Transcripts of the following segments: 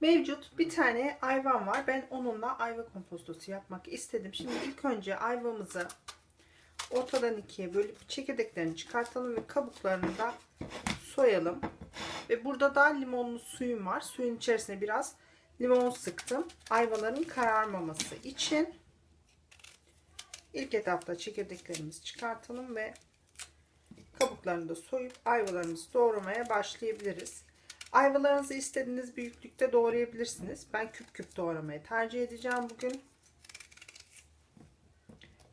Mevcut bir tane ayvam var. Ben onunla ayva kompostosu yapmak istedim. Şimdi ilk önce ayvamızı ortadan ikiye bölüp çekirdeklerini çıkartalım ve kabuklarını da soyalım. Ve burada da limonlu suyum var. Suyun içerisine biraz limon sıktım. Ayvaların kararmaması için. İlk etapta çekirdeklerimizi çıkartalım ve kabuklarını da soyup ayvalarımızı doğramaya başlayabiliriz. Ayvalarınızı istediğiniz büyüklükte doğrayabilirsiniz. Ben küp küp doğramayı tercih edeceğim bugün.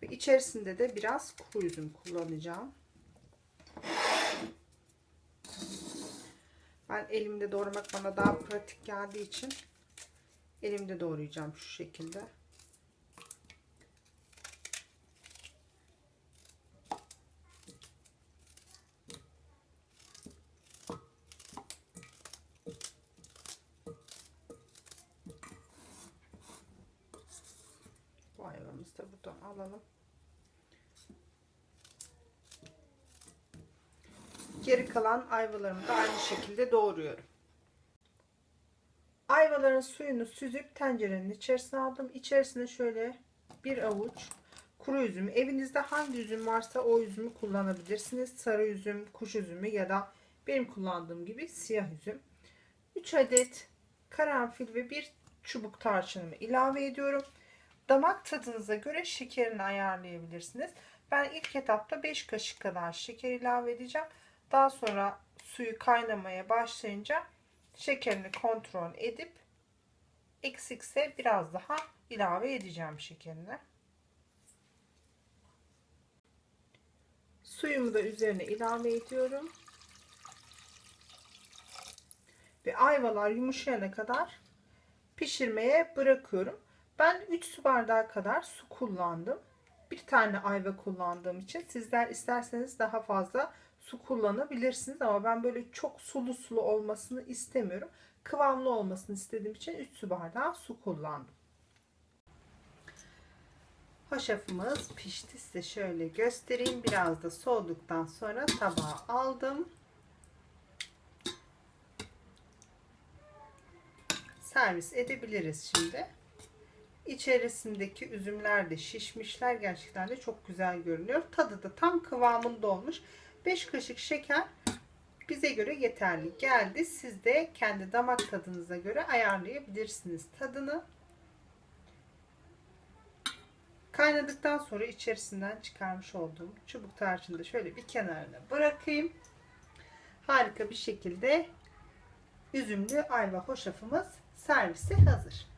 Ve içerisinde de biraz kuru üzüm kullanacağım. Ben elimde doğramak bana daha pratik geldiği için elimde doğrayacağım şu şekilde. Bu ayvamızı da buradan alalım. Geri kalan ayvalarımı da aynı şekilde doğruyorum. Ayvaların suyunu süzüp tencerenin içerisine aldım. İçerisine şöyle bir avuç kuru üzüm. Evinizde hangi üzüm varsa o üzümü kullanabilirsiniz. Sarı üzüm, kuş üzümü ya da benim kullandığım gibi siyah üzüm. 3 adet karanfil ve bir çubuk tarçınımı ilave ediyorum. Damak tadınıza göre şekerini ayarlayabilirsiniz. Ben ilk etapta 5 kaşık kadar şeker ilave edeceğim. Daha sonra suyu kaynamaya başlayınca şekerini kontrol edip eksikse biraz daha ilave edeceğim şekerini. Suyumu da üzerine ilave ediyorum. Ve ayvalar yumuşayana kadar pişirmeye bırakıyorum. Ben 3 su bardağı kadar su kullandım. Bir tane ayva kullandığım için sizler isterseniz daha fazla su kullanabilirsiniz ama ben böyle çok sulu sulu olmasını istemiyorum. Kıvamlı olmasını istediğim için 3 su bardağı su kullandım. Hoşafımız pişti. Size şöyle göstereyim. Biraz da soğuduktan sonra tabağa aldım. Servis edebiliriz şimdi. İçerisindeki üzümler de şişmişler. Gerçekten de çok güzel görünüyor. Tadı da tam kıvamında olmuş. 5 kaşık şeker bize göre yeterli geldi. Siz de kendi damak tadınıza göre ayarlayabilirsiniz tadını. Kaynadıktan sonra içerisinden çıkarmış olduğum çubuk tarçını da şöyle bir kenarına bırakayım. Harika bir şekilde üzümlü ayva hoşafımız servise hazır.